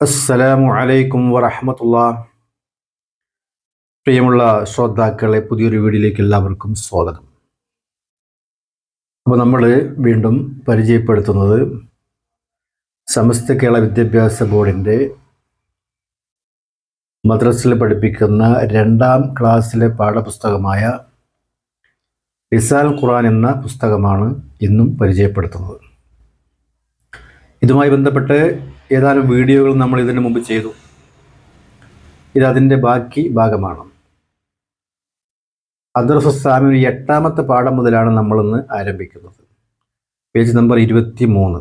അസ്സലാമു അലൈക്കും വറഹമത്തുള്ള പ്രിയമുള്ള ശ്രോതാക്കളെ പുതിയൊരു വീഡിയോയിലേക്ക് എല്ലാവർക്കും സ്വാഗതം. അപ്പോൾ നമ്മൾ വീണ്ടും പരിചയപ്പെടുത്തുന്നത് സമസ്ത കേരള വിദ്യാഭ്യാസ ബോർഡിന്റെ മദ്രസിൽ പഠിപ്പിക്കുന്ന രണ്ടാം ക്ലാസ്സിലെ പാഠപുസ്തകമായ റിസാൽ ഖുറാൻ എന്ന പുസ്തകമാണ് ഇന്നും പരിചയപ്പെടുത്തുന്നത്. ഇതുമായി ബന്ധപ്പെട്ട് ഏതാനും വീഡിയോകൾ നമ്മൾ ഇതിനു മുമ്പ് ചെയ്തു. ഇതതിന്റെ ബാക്കി ഭാഗമാണ്. അദ്രസുസ്സാമിന് എട്ടാമത്തെ പാഠം മുതലാണ് നമ്മളിന്ന് ആരംഭിക്കുന്നത്. പേജ് നമ്പർ ഇരുപത്തി മൂന്ന്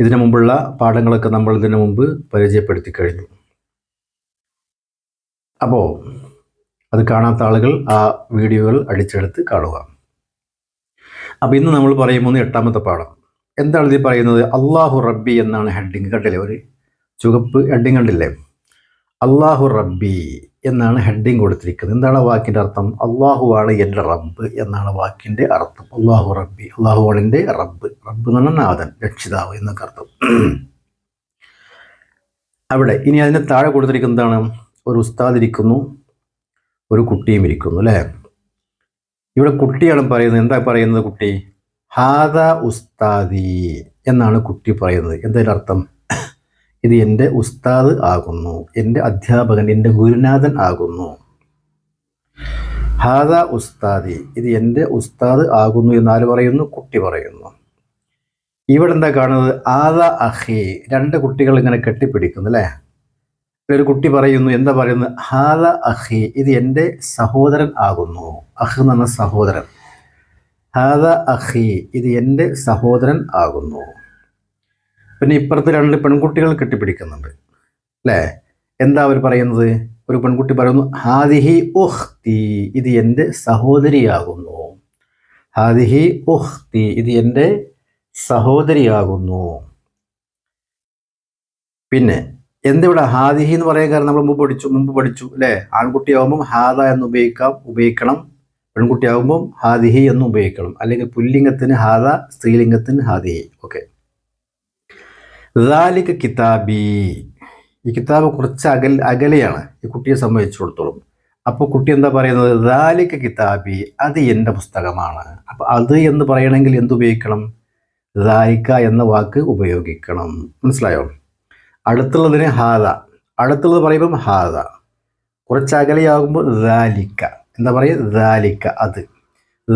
ഇതിനു മുമ്പുള്ള പാഠങ്ങളൊക്കെ നമ്മൾ ഇതിനു മുമ്പ് പരിചയപ്പെടുത്തി കഴിഞ്ഞു. അപ്പോൾ അത് കാണാത്ത ആളുകൾ ആ വീഡിയോകൾ അടിച്ചെടുത്ത് കാണുക. അപ്പോൾ ഇന്ന് നമ്മൾ പറയുമ്പോൾ എട്ടാമത്തെ പാഠം. എന്താണ് ഇതിൽ പറയുന്നത്? അള്ളാഹു റബ്ബി എന്നാണ് ഹെഡിങ് കണ്ടില്ലേ ഒരു ചുവപ്പ് ഹെഡിങ് കണ്ടില്ലേ? അള്ളാഹു റബ്ബി എന്നാണ് ഹെഡിങ് കൊടുത്തിരിക്കുന്നത്. എന്താണ് വാക്കിന്റെ അർത്ഥം? അള്ളാഹു ആണ് എന്റെ റബ്ബ് എന്നാണ് വാക്കിന്റെ അർത്ഥം. അള്ളാഹു റബ്ബി. അള്ളാഹു എന്റെ റബ്ബ്. റബ്ബ് എന്ന് പറഞ്ഞാൽ നാഥൻ രക്ഷിതാവ് എന്നൊക്കെ അർത്ഥം. അവിടെ ഇനി അതിന് താഴെ കൊടുത്തിരിക്കുന്നത് എന്താണ്? ഒരു ഉസ്താദ് ഇരിക്കുന്നു ഒരു കുട്ടിയും ഇരിക്കുന്നു അല്ലേ? ഇവിടെ കുട്ടിയാണ് പറയുന്നത്. എന്താ പറയുന്നത് കുട്ടി? ഹാദ ഉസ്താദി എന്നാണ് കുട്ടി പറയുന്നത്. എന്തായാലും അർത്ഥം? ഇത് എന്റെ ഉസ്താദ് ആകുന്നു. എന്റെ അധ്യാപകൻ എന്റെ ഗുരുനാഥൻ ആകുന്നു. ഹാദ ഉസ്താദി ഇത് എന്റെ ഉസ്താദ് ആകുന്നു എന്നാൽ പറയുന്നു? കുട്ടി പറയുന്നു. ഇവിടെ എന്താ കാണുന്നത്? ആദ അഹി രണ്ട് കുട്ടികൾ ഇങ്ങനെ കെട്ടിപ്പിടിക്കുന്നു അല്ലേ? ഒരു കുട്ടി പറയുന്നു എന്താ പറയുന്നത്? ഹാദ അഹി ഇത് എന്റെ സഹോദരൻ ആകുന്നു. അഹ് എന്ന് പറഞ്ഞ സഹോദരൻ. ഹാദ അഹി ഇത് എന്റെ സഹോദരൻ ആകുന്നു. പിന്നെ ഇപ്പുറത്ത് രണ്ട് പെൺകുട്ടികൾ കെട്ടിപ്പിടിക്കുന്നുണ്ട്. അല്ലേ? എന്താ അവർ പറയുന്നത്? ഒരു പെൺകുട്ടി പറയുന്നു ഹാദിഹി ഉഹ്തി ഇത് എന്റെ സഹോദരിയാകുന്നു. ഹാദിഹി ഉഹ്തി ഇത് എന്റെ സഹോദരിയാകുന്നു. പിന്നെ എന്തിവിടെ ഹാദിഹി എന്ന് പറയാൻ കാരണം നമ്മൾ മുമ്പ് പഠിച്ചു മുമ്പ് പഠിച്ചു അല്ലേ? ആൺകുട്ടിയാകുമ്പം ഹാദ എന്ന് ഉപയോഗിക്കാം ഉപയോഗിക്കണം. പെൺകുട്ടിയാകുമ്പം ഹാദിഹി എന്ന് ഉപയോഗിക്കണം. അല്ലെങ്കിൽ പുല്ലിംഗത്തിന് ഹാദ സ്ത്രീലിംഗത്തിന് ഹാദിഹി. ഓക്കെ ദാലിക് കിതാബി. ഈ കിതാബ് കുറച്ച് അകൽ അകലെയാണ്. ഈ കുട്ടിയെ സംബന്ധിച്ചു കൊടുത്തോളും അപ്പോൾ കുട്ടി എന്താ പറയുന്നത്? ദാലിക് കിതാബി അത് എന്റെ പുസ്തകമാണ്. അപ്പോൾ അത് എന്ന് പറയണമെങ്കിൽ എന്ത് ഉപയോഗിക്കണം? ദാലിക്ക എന്ന വാക്ക് ഉപയോഗിക്കണം. മനസ്സിലായോ? അടുത്തുള്ളതിന് ഹാദ. അടുത്തുള്ളത് പറയുമ്പം ഹാദ. കുറച്ച് അകലെയാകുമ്പോൾ ദാലിക്ക എന്താ പറയുക? ദാലിക്ക അത്.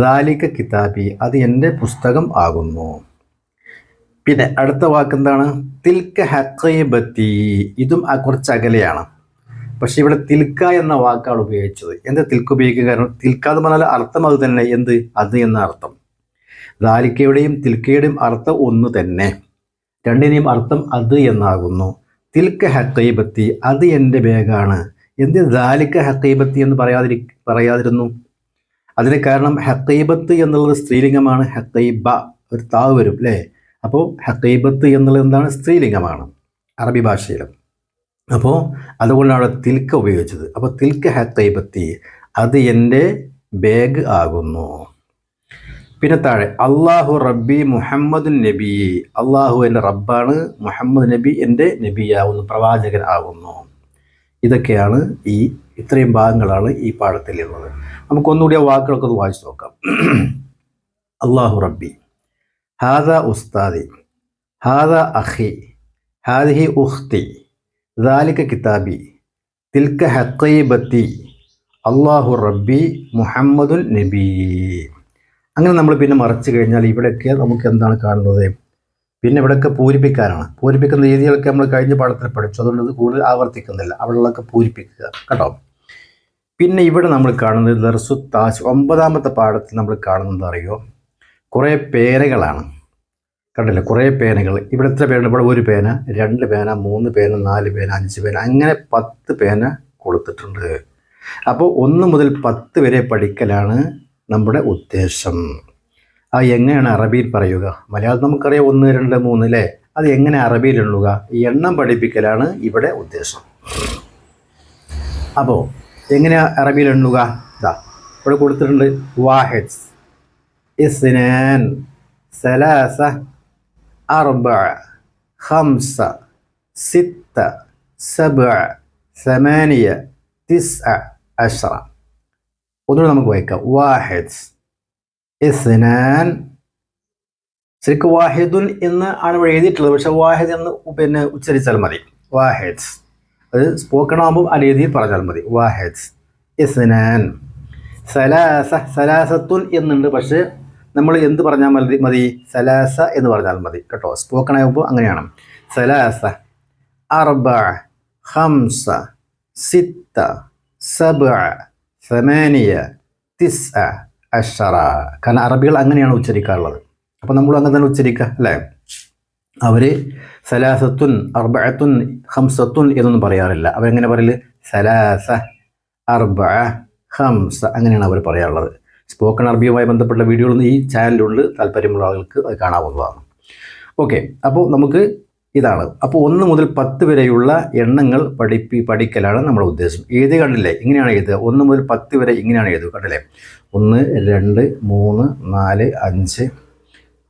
ദാലിക്ക കിതാബി അത് എന്റെ പുസ്തകം ആകുന്നു. പിന്നെ അടുത്ത വാക്ക് എന്താണ് തിൽക്ക ഹക്കൈബത്തി ഇതും കുറച്ച് അകലെയാണ്. പക്ഷെ ഇവിടെ തിൽക്ക എന്ന വാക്കാണ് ഉപയോഗിച്ചത്. എന്താ തിൽക്ക ഉപയോഗിക്കുക? കാരണം തിൽക്ക എന്ന് പറഞ്ഞാൽ അർത്ഥം അത് തന്നെ. എന്ത്? അത് എന്ന അർത്ഥം. ദാലിക്കയുടെയും തിൽക്കയുടെയും അർത്ഥം ഒന്ന് തന്നെ. രണ്ടിനെയും അർത്ഥം അത് എന്നാകുന്നു. തിൽക്ക ഹക്കൈബത്തി അത് എന്റെ ബാഗാണ്. എന്ത് ദാലിക്ക ഹക്കൈബത്തി എന്ന് പറയാതിരി പറയാതിരുന്നു? അതിന് കാരണം ഹക്കൈബത്ത് എന്നുള്ളത് സ്ത്രീലിംഗമാണ്. ഹക്കൈബ ഒരു താവ് വരും അല്ലേ അപ്പോൾ ഹക്കൈബത്ത് എന്നുള്ളത് എന്താണ്? സ്ത്രീലിംഗമാണ്. അറബി ഭാഷയിൽ അപ്പോൾ അതുകൊണ്ടാണ് തിൽക്ക ഉപയോഗിച്ചത്. അപ്പോൾ തിൽക്ക ഹക്കൈബത്തി അത് എന്റെ ബാഗ് ആകുന്നു. പിന്നെ താഴെ അള്ളാഹു റബ്ബി മുഹമ്മദ് നബി അള്ളാഹു എന്റെ റബ്ബാണ് മുഹമ്മദ് നബി എന്റെ നബിയാവുന്നു പ്രവാചകൻ ആകുന്നു. ഇതൊക്കെയാണ് ഈ ഇത്രയും ഭാഗങ്ങളാണ് ഈ പാഠത്തിലുള്ളത്. നമുക്കൊന്നുകൂടി ആ വാക്കുകളൊക്കെ ഒന്ന് വായിച്ചു നോക്കാം. അള്ളാഹു റബ്ബി ഹാദ ഉസ്താദി ഹാദ അഹി ഹാദിഹി ഉഖ്തി ദാലിക കിതാബി തിൽക്ക ഹക്കൈബത്തി അള്ളാഹു റബ്ബി മുഹമ്മദുൽ നബി. അങ്ങനെ നമ്മൾ പിന്നെ മറച്ചു കഴിഞ്ഞാൽ ഇവിടെയൊക്കെ നമുക്ക് എന്താണ് കാണുന്നത്? പിന്നെ ഇവിടെയൊക്കെ പൂരിപ്പിക്കാനാണ് പൂരിപ്പിക്കുന്ന രീതികളൊക്കെ നമ്മൾ കഴിഞ്ഞ പാഠത്തിൽ പഠിച്ചു. അതുകൊണ്ട് ഇത് കൂടുതൽ ആവർത്തിക്കുന്നില്ല. അവിടെയുള്ളതൊക്കെ പൂരിപ്പിക്കുക. കേട്ടോ? പിന്നെ ഇവിടെ നമ്മൾ കാണുന്നത് ദർസു താജ് ഒമ്പതാമത്തെ പാഠത്തിൽ നമ്മൾ കാണുന്നത് അറിയോ? കുറേ പേനകളാണ്. കണ്ടില്ലേ? കുറേ പേനകൾ. ഇവിടെ എത്ര പേന ഇവിടെ ഒരു പേന രണ്ട് പേന മൂന്ന് പേന നാല് പേന അഞ്ച് പേന അങ്ങനെ പത്ത് പേന കൊടുത്തിട്ടുണ്ട്. അപ്പോൾ ഒന്ന് മുതൽ പത്ത് വരെ പഠിക്കലാണ് നമ്മുടെ ഉദ്ദേശം. ആ എങ്ങനെയാണ് അറബിയിൽ പറയുക? മലയാളം നമുക്കറിയാം ഒന്ന് രണ്ട് മൂന്ന് അല്ലേ അത് എങ്ങനെ അറബിയിൽ എണ്ണുക? എണ്ണം പഠിപ്പിക്കലാണ് ഇവിടെ ഉദ്ദേശം. അപ്പോൾ എങ്ങനെ അറബിയിൽ എണ്ണുക? ഇതാ ഇവിടെ കൊടുത്തിട്ടുണ്ട് വാഹിദ്. ഇസ്നാൻ സലാസ അർബ ഖംസ സിത്ത സബ സമാനിയ തിസ് അഷറ ഒന്നുകൂടെ നമുക്ക് വായിക്കാം. വാഹിദ്. ഇസ്നാൻ. ശരിക്ക് വാഹിദുൻ എന്ന് ആണ് ഇവിടെ എഴുതിയിട്ടുള്ളത്. പക്ഷെ വാഹിദ് എന്ന് പിന്നെ ഉച്ചരിച്ചാൽ മതി. വാഹിദ്. അത് സ്പോക്കൺ ആകുമ്പോൾ ആ രീതിയിൽ പറഞ്ഞാൽ മതി. വാഹിദ്. ഇസ്നാൻ. സലാസ സലാസത്തുൻ എന്നുണ്ട്. പക്ഷേ നമ്മൾ എന്ത് പറഞ്ഞാൽ മതി? മതി. സലാസ എന്ന് പറഞ്ഞാൽ മതി. കേട്ടോ? സ്പോക്കൺ ആകുമ്പോൾ അങ്ങനെയാണ്. സലാസ അർബ ഹംസ സിത്ത സബ സമാനിയ തിസ് അഷറ. കാരണം അറബികൾ അങ്ങനെയാണ് ഉച്ചരിക്കാറുള്ളത്. അപ്പോൾ നമ്മൾ അങ്ങനെ തന്നെ ഉച്ചരിക്കുക അല്ലേ? അവർ സലാസത്തുൻ അർബഅത്തുൻ ഹംസത്തുൻ എന്നൊന്നും പറയാറില്ല. അവരെങ്ങനെ പറയൽ? സലാസ അർബ ഹംസ അങ്ങനെയാണ് അവർ പറയാറുള്ളത്. സ്പോക്കൺ അറബിയുമായി ബന്ധപ്പെട്ട വീഡിയോകളൊന്നും ഈ ചാനലിലുണ്ട് താല്പര്യമുള്ള ആളുകൾക്ക് അത് കാണാവുന്നതാണ്. ഓക്കെ അപ്പോൾ നമുക്ക് ഇതാണ്. അപ്പോൾ ഒന്ന് മുതൽ പത്ത് വരെയുള്ള എണ്ണങ്ങൾ പഠിപ്പി പഠിക്കലാണ് നമ്മുടെ ഉദ്ദേശം. എഴുതി കണ്ടില്ലേ? ഇങ്ങനെയാണ് എഴുതുക. ഒന്ന് മുതൽ പത്ത് വരെ ഇങ്ങനെയാണ് എഴുതുക കണ്ടില്ലേ? ഒന്ന് രണ്ട് മൂന്ന് നാല് അഞ്ച്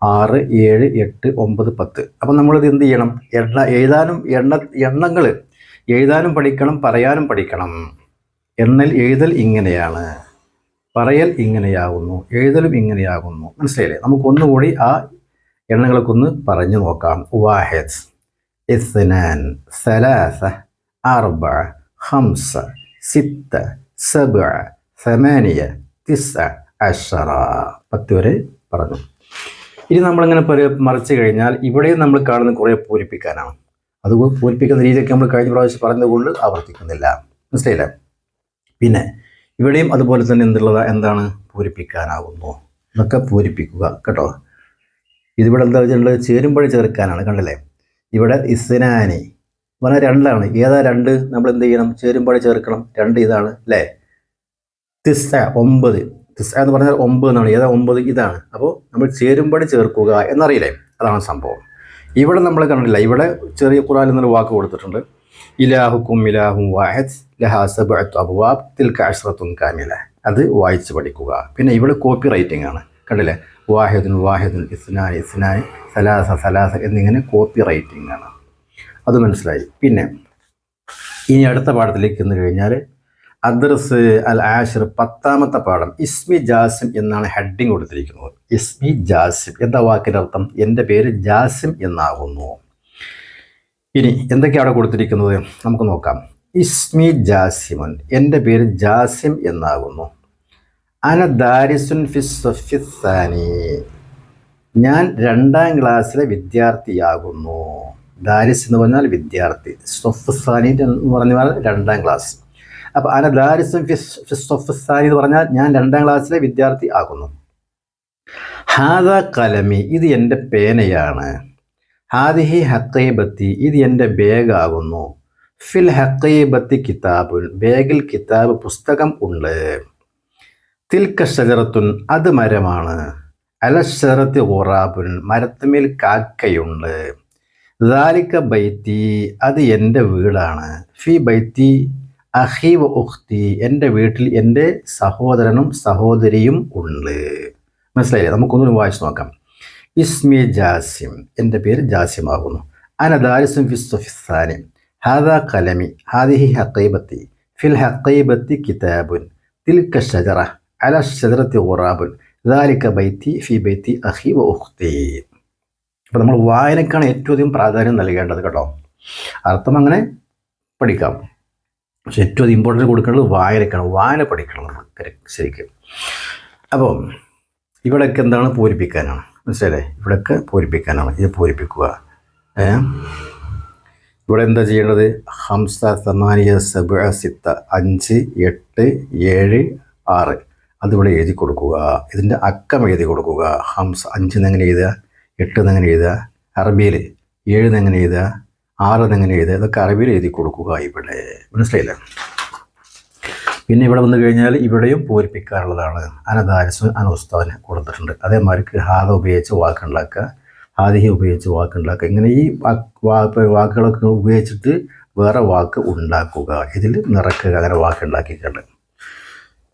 ആറ് ഏഴ് എട്ട് ഒമ്പത് പത്ത്. അപ്പം നമ്മളിത് എന്ത് ചെയ്യണം? എണ്ണ എഴുതാനും എണ്ണ എണ്ണങ്ങൾ എഴുതാനും പഠിക്കണം പറയാനും പഠിക്കണം. എണ്ണൽ എഴുതൽ ഇങ്ങനെയാണ്. പറയൽ ഇങ്ങനെയാകുന്നു എഴുതലും ഇങ്ങനെയാകുന്നു. മനസ്സിലായില്ലേ? നമുക്കൊന്നുകൂടി ആ എണ്ണങ്ങൾക്കൊന്ന് പറഞ്ഞു നോക്കാം. വാഹിദ്. ഇസ്നാൻ സലാസ أربعة خمسة സിത്ത سبعة ثمانية തിസ عشرة. പത്ത് വരെ പറഞ്ഞു. ഇനി നമ്മളിങ്ങനെ പരി മറിച്ച് കഴിഞ്ഞാൽ ഇവിടെയും നമ്മൾ കാണുന്ന കുറേ പൂരിപ്പിക്കാനാണ്. അത് പൂരിപ്പിക്കുന്ന രീതിയൊക്കെ നമ്മൾ കഴിഞ്ഞ പ്രാവശ്യം പറഞ്ഞതുകൊണ്ട് ആവർത്തിക്കുന്നില്ല. മനസ്സിലായില്ല? പിന്നെ ഇവിടെയും അതുപോലെ തന്നെ എന്തുള്ളത് എന്താണ് പൂരിപ്പിക്കാനാവുന്നു? ഇതൊക്കെ പൂരിപ്പിക്കുക കേട്ടോ. ഇതിവിടെ എന്താ വെച്ചിട്ടുള്ളത്? ചേരുമ്പഴി ചേർക്കാനാണ് കണ്ടില്ലേ? ഇവിടെ ഇസ്നാനി. പറഞ്ഞാൽ രണ്ടാണ്. ഏതാ രണ്ട്? നമ്മൾ എന്ത് ചെയ്യണം? ചേരുമ്പോൾ ചേർക്കണം. രണ്ട് ഇതാണ് അല്ലേ? തിസ്സ ഒമ്പത്. തിസ്സ എന്ന് പറഞ്ഞാൽ ഒമ്പത് എന്നാണ്. ഏതാ ഒമ്പത്? ഇതാണ്. അപ്പോൾ നമ്മൾ ചേരുമ്പോൾ ചേർക്കുക എന്നറിയില്ലേ? അതാണ് സംഭവം. ഇവിടെ നമ്മൾ കണ്ടില്ല ഇവിടെ ചെറിയ ഖുറാൻ എന്നൊരു വാക്ക് കൊടുത്തിട്ടുണ്ട്. ഇലാഹുക്കും ഇലാഹും വാഹദ് ലഹാസബ് അബ്വാബ് തിൽക അഷ്റത്തുൻ കാമില. അത് വായിച്ച് പഠിക്കുക. പിന്നെ ഇവിടെ കോപ്പി റൈറ്റിംഗ് ആണ്. കണ്ടില്ലേ? വാഹിദുൻ വാഹിദുൻ ഇസ്നാൻ ഇസ്നാൻ സലാസ സലാസ എന്നിങ്ങനെ കോപ്പി റൈറ്റിംഗ് ആണ്. അത് മനസ്സിലായി. പിന്നെ ഇനി അടുത്ത പാഠത്തിലേക്ക് എന്ന് കഴിഞ്ഞാൽ അദ്രസ് അൽ ആഷിർ പത്താമത്തെ പാഠം. ഇസ്മി ജാസിം എന്നാണ് ഹെഡിങ് കൊടുത്തിരിക്കുന്നത്. ഇസ്മി ജാസിം. എന്താ വാക്കിന്റെ അർത്ഥം? എന്റെ പേര് ജാസിം എന്നാകുന്നു. ഇനി എന്തൊക്കെയാണ് അവിടെ കൊടുത്തിരിക്കുന്നത്? നമുക്ക് നോക്കാം. ഇസ്മി ജാസിമുൻ. എന്റെ പേര് ജാസിം എന്നാകുന്നു. അന ദാരിസുൻ ഫിസ്സാനി ഞാൻ രണ്ടാം ക്ലാസ്സിലെ വിദ്യാർത്ഥിയാകുന്നു. ദാരിസ് എന്ന് പറഞ്ഞാൽ വിദ്യാർത്ഥി. സൊഫുസാനി എന്ന് പറഞ്ഞാൽ രണ്ടാം ക്ലാസ്. അപ്പോൾ അന ദാരിസുൻ ഫിസ്സൊഫസാനി എന്ന് പറഞ്ഞാൽ ഞാൻ രണ്ടാം ക്ലാസ്സിലെ വിദ്യാർത്ഥി ആകുന്നു. ഹാദ കലമി ഇത് എന്റെ പേനയാണ്. ഹാദിഹി ഹക്കൈബത്തി ഇത് എന്റെ ബാഗാകുന്നു. ഫിൽ ഹക്കൈബത്തി കിതാബുൻ ബാഗിൽ കിതാബ് പുസ്തകം ഉണ്ട്. തിൽക്ക ഷജറത്തുൻ അത് മരമാണ്. അലഷറത്ത് ഖുറാബുൻ മരത്തുമേൽ കാക്കയുണ്ട്. ദാലിക്ക ബൈത്തി അത് എന്റെ വീടാണ്. ഫി ബൈത്തി അഹീവ് വ ഉഖ്തി എന്റെ വീട്ടിൽ എന്റെ സഹോദരനും സഹോദരിയും ഉണ്ട്. മനസ്സിലായില്ലേ? നമുക്കൊന്നും വായിച്ച് നോക്കാം. ഇസ്മി ജാസിം. എന്റെ പേര് ജാസിം ആകുന്നു. അന ദാരിസും ഫിസ്സുഫിസാനി ഹാദ കലമി. ഹാദിഹി ഹക്കൈബത്തി ഫിൽ ഹക്കൈബത്തി കിതാബുൻ. തിൽക്ക ഷജറ അല ഷജറത്തി ഖുറാബുൻ ദാലിക്ക ബൈത്തി ഫി ബൈത്തി അഹി വ ഉഖ്തി അപ്പോൾ നമ്മൾ വായനക്കാണ് ഏറ്റവും അധികം പ്രാധാന്യം നൽകേണ്ടത് കേട്ടോ. അർത്ഥം അങ്ങനെ പഠിക്കാം. പക്ഷെ ഏറ്റവും അധികം ഇമ്പോർട്ടൻസ് കൊടുക്കേണ്ടത് വായനക്കാണ്. വായന പഠിക്കണം നമ്മൾ ശരിക്കും. അപ്പോൾ ഇവിടെയൊക്കെ എന്താണ് പൂരിപ്പിക്കാനാണ്? മനസ്സിലല്ലേ ഇവിടെയൊക്കെ പൂരിപ്പിക്കാനാണ്. ഇത് പൂരിപ്പിക്കുക. ഇവിടെ എന്താ ചെയ്യേണ്ടത്? ഹംസ തമാനിയ സബ സിത്ത അഞ്ച് എട്ട് ഏഴ് ആറ്. അതിവിടെ എഴുതി കൊടുക്കുക. ഇതിന്റെ അക്കം എഴുതി കൊടുക്കുക. ഹംസ അഞ്ചെന്നെങ്ങനെ എഴുതുക? എട്ടെന്നെങ്ങനെ എഴുതുക? അറബിയിൽ ഏഴെന്നെങ്ങനെ എഴുതുക? ആറെന്നെങ്ങനെ എഴുതുക? ഇതൊക്കെ അറബിയിൽ എഴുതി കൊടുക്കുക ഇവിടെ. മനസ്സിലായില്ലേ? പിന്നെ ഇവിടെ വന്നു കഴിഞ്ഞാൽ ഇവിടെയും പൂരിപ്പിക്കാറുള്ളതാണ് അനദാരിസ് അനോസ്താവിന് കൊടുത്തിട്ടുണ്ട്. അതേമാതിരി ഹാദ ഉപയോഗിച്ച് വാക്കുണ്ടാക്കുക ഹാദിഹി ഉപയോഗിച്ച് വാക്കുണ്ടാക്കുക ഇങ്ങനെ ഈ വാക്കുകളൊക്കെ ഉപയോഗിച്ചിട്ട് വേറെ വാക്ക് ഉണ്ടാക്കുക. ഇതിൽ നിറക്കുക അങ്ങനെ വാക്കുണ്ടാക്കിയിട്ടുണ്ട്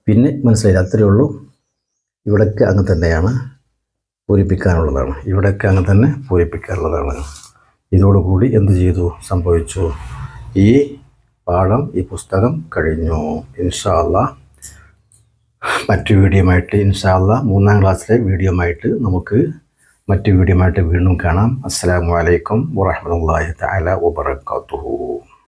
പിന്നെ മനസ്സിലായി. അത്രയേ ഉള്ളൂ. ഇവിടൊക്കെ അങ്ങനെ തന്നെയാണ് പൂരിപ്പിക്കാനുള്ളതാണ്. ഇവിടെയൊക്കെ അങ്ങനെ തന്നെ പൂരിപ്പിക്കാനുള്ളതാണ്. ഇതോടുകൂടി എന്ത് ചെയ്തു? സംഭവിച്ചു. ഈ പാഠം ഈ പുസ്തകം കഴിഞ്ഞു. ഇൻഷാല്ല മറ്റു വീഡിയോമായിട്ട് ഇൻഷാല്ല മൂന്നാം ക്ലാസ്സിലെ വീഡിയോമായിട്ട് നമുക്ക് മറ്റു വീഡിയോമായിട്ട് വീണ്ടും കാണാം. അസ്സലാമു അലൈക്കും വറഹ്മത്തുള്ളാഹി തആല വബറകാതുഹു.